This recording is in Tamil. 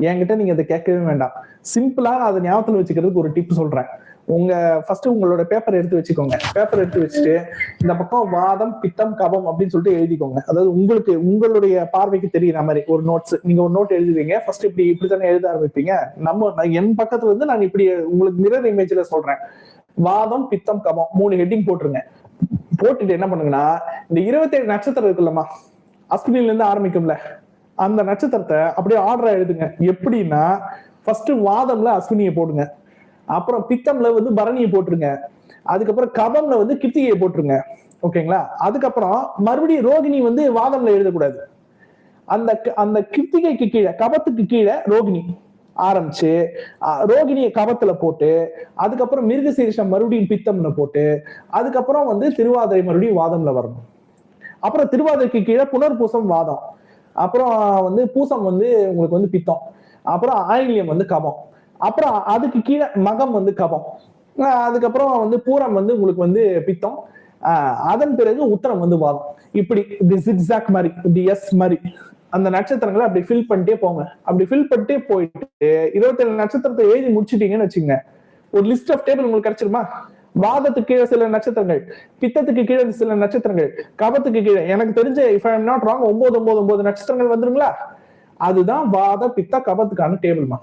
என்கிட்ட நீங்க அதை கேட்கவே வேண்டாம். சிம்பிளா அதை ஞாபகத்துல வச்சுக்கிறதுக்கு ஒரு டிப் சொல்றேன். உங்க ஃபர்ஸ்ட் உங்களோட பேப்பர் எடுத்து வச்சுக்கோங்க. பேப்பர் எடுத்து வச்சுட்டு இந்த பக்கம் வாதம் பித்தம் கபம் அப்படின்னு சொல்லிட்டு எழுதிக்கோங்க. அதாவது உங்களுக்கு உங்களுடைய பார்வைக்கு தெரியுற மாதிரி ஒரு நோட்ஸ் நீங்க ஒரு நோட் எழுதுவீங்க. ஃபர்ஸ்ட் இப்படி இப்படி தானே எழுத ஆரம்பிப்பீங்க. நம்ம நான் என் பக்கத்துல இருந்து நான் இப்படி உங்களுக்கு மிரர் இமேஜ்ல சொல்றேன். வாதம் பித்தம் கபம் மூணு ஹெட்டிங் போட்டுருங்க. போட்டுட்டு என்ன பண்ணுங்கன்னா இந்த இருபத்தேழு நட்சத்திரம் இருக்குல்லம்மா. அஸ்வினில இருந்து ஆரம்பிக்கும்ல. அந்த நட்சத்திரத்தை அப்படியே ஆர்டரா எழுதுங்க. எப்படின்னா ஃபர்ஸ்ட் வாதம்ல அஸ்வினியை போடுங்க. அப்புறம் பித்தம்ல வந்து பரணியை போட்டுருங்க. அதுக்கப்புறம் கபம்ல வந்து கிருத்திகையை போட்டுருங்க. ஓகேங்களா? அதுக்கப்புறம் மறுபடியும் ரோகிணி வந்து வாதம்ல எழுதக்கூடாது. அந்த அந்த கிருத்திகைக்கு கீழே கபத்துக்கு கீழே ரோகிணி ஆரம்பிச்சு ரோகிணியை கபத்துல போட்டு அதுக்கப்புறம் மிருகசீரிஷம் மறுபடியும் பித்தம்ல போட்டு அதுக்கப்புறம் வந்து திருவாதிரை மறுபடியும் வாதம்ல வரணும். அப்புறம் திருவாதிரைக்கு கீழே புனர்பூசம் வாதம். அப்புறம் வந்து பூசம் வந்து உங்களுக்கு வந்து பித்தம். அப்புறம் ஆயில்யம் வந்து கபம். அப்புறம் அதுக்கு கீழே மகம் வந்து கபம். அதுக்கப்புறம் வந்து பூரம் வந்து உங்களுக்கு வந்து பித்தம். ஆஹ் அதன் பிறகு உத்தரம் வந்து வாதம். இப்படி இப்படி சிக்ஸாக் மாதிரி இப்படி எஸ் மாதிரி. அந்த நட்சத்திரங்களை அப்படி ஃபில் பண்ணிட்டே போங்க. அப்படி ஃபில் பண்ணிட்டே போயிட்டு இருபத்தேழு நட்சத்திரத்தை எழுதி முடிச்சிட்டீங்கன்னு வச்சுங்க ஒரு லிஸ்ட் ஆஃப் டேபிள் உங்களுக்கு கிடைச்சிருமா? வாதத்துக்கு கீழே சில நட்சத்திரங்கள் பித்தத்துக்கு கீழே சில நட்சத்திரங்கள் கபத்துக்கு கீழே. எனக்கு தெரிஞ்ச இஃப் ஐ நாட் ராங் ஒன்பது ஒன்பது ஒன்பது நட்சத்திரங்கள் வந்துருங்களா? அதுதான் வாத பித்த கபத்துக்கான டேபிள்மா